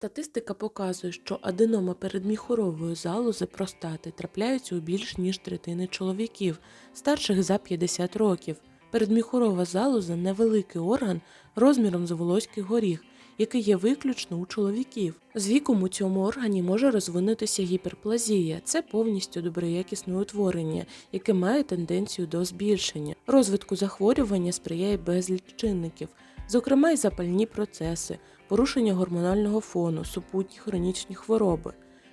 Статистика показує, що аденома передміхурової залози простати трапляються у більш ніж третини чоловіків, старших за 50 років. Передміхурова залоза невеликий орган розміром з волоський горіх, який є виключно у чоловіків. З віком у цьому органі може розвинутися гіперплазія. Це повністю доброякісне утворення, яке має тенденцію до збільшення. Розвитку захворювання сприяє безліч чинників, зокрема й запальні процеси, порушення гормонального фону, супутні хронічні хвороби.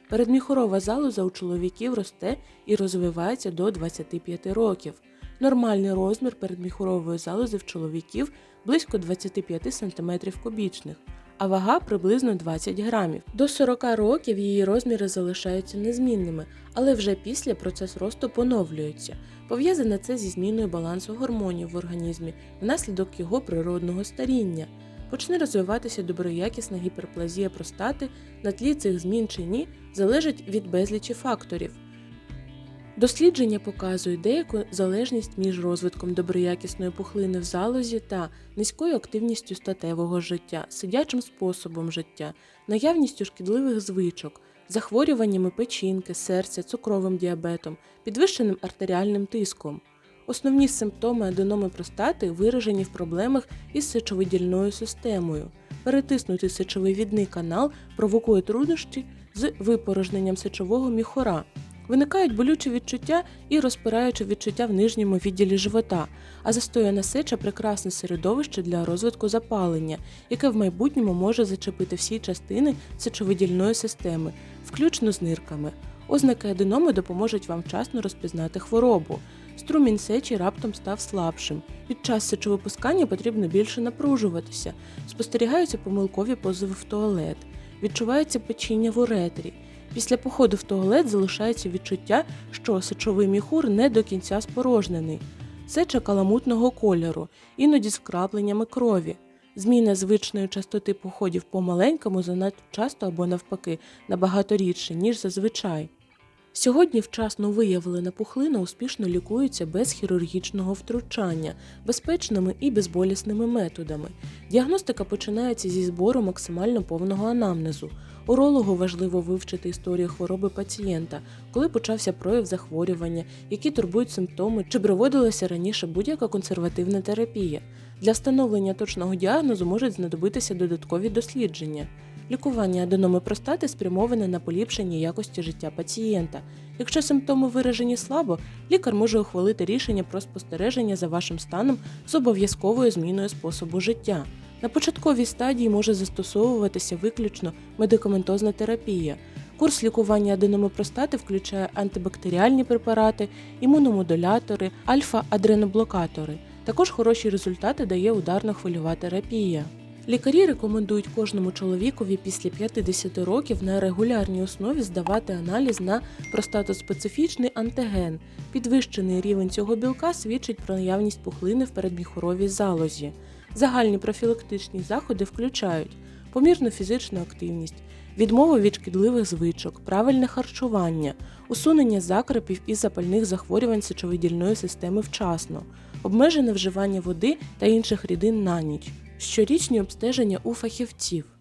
Передміхорова залоза у чоловіків росте і розвивається до 25 років. Нормальний розмір передміхорової залози в чоловіків близько 25 см кубічних, а вага приблизно 20 грамів. До 40 років її розміри залишаються незмінними, але вже після процес росту поновлюється. Пов'язане це зі зміною балансу гормонів в організмі внаслідок його природного старіння. Почне розвиватися доброякісна гіперплазія простати на тлі цих змін чи ні залежить від безлічі факторів. Дослідження показують деяку залежність між розвитком доброякісної пухлини в залозі та низькою активністю статевого життя, сидячим способом життя, наявністю шкідливих звичок, захворюваннями печінки, серця, цукровим діабетом, підвищеним артеріальним тиском. Основні симптоми аденоми простати виражені в проблемах із сечовидільною системою. Перетиснутий сечовивідний канал провокує труднощі з випорожненням сечового міхора. Виникають болючі відчуття і розпираючі відчуття в нижньому відділі живота, а застояна сеча прекрасне середовище для розвитку запалення, яке в майбутньому може зачепити всі частини сечовидільної системи, включно з нирками. Ознаки аденоми допоможуть вам вчасно розпізнати хворобу. Струмінь сечі раптом став слабшим. Під час сечовипускання потрібно більше напружуватися. Спостерігаються помилкові позови в туалет, відчувається печіння в уретрі. Після походу в туалет залишається відчуття, що сечовий міхур не до кінця спорожнений. Сеча каламутного кольору, іноді з вкрапленнями крові. Зміна звичної частоти походів по маленькому занадто часто або навпаки набагато рідше, ніж зазвичай. Сьогодні вчасно виявлена пухлина успішно лікується без хірургічного втручання, безпечними і безболісними методами. Діагностика починається зі збору максимально повного анамнезу. Урологу важливо вивчити історію хвороби пацієнта, коли почався прояв захворювання, які турбують симптоми, чи проводилася раніше будь-яка консервативна терапія. Для встановлення точного діагнозу можуть знадобитися додаткові дослідження. Лікування аденоми простати спрямоване на поліпшення якості життя пацієнта. Якщо симптоми виражені слабо, лікар може ухвалити рішення про спостереження за вашим станом з обов'язковою зміною способу життя. На початковій стадії може застосовуватися виключно медикаментозна терапія. Курс лікування аденоми простати включає антибактеріальні препарати, імуномодулятори, альфа-адреноблокатори. Також хороші результати дає ударно-хвильова терапія. Лікарі рекомендують кожному чоловікові після 50 років на регулярній основі здавати аналіз на простатоспецифічний антиген. Підвищений рівень цього білка свідчить про наявність пухлини в передміхуровій залозі. Загальні профілактичні заходи включають помірну фізичну активність, відмову від шкідливих звичок, правильне харчування, усунення закрепів і запальних захворювань сечовидільної системи вчасно, обмежене вживання води та інших рідин на ніч, щорічні обстеження у фахівців.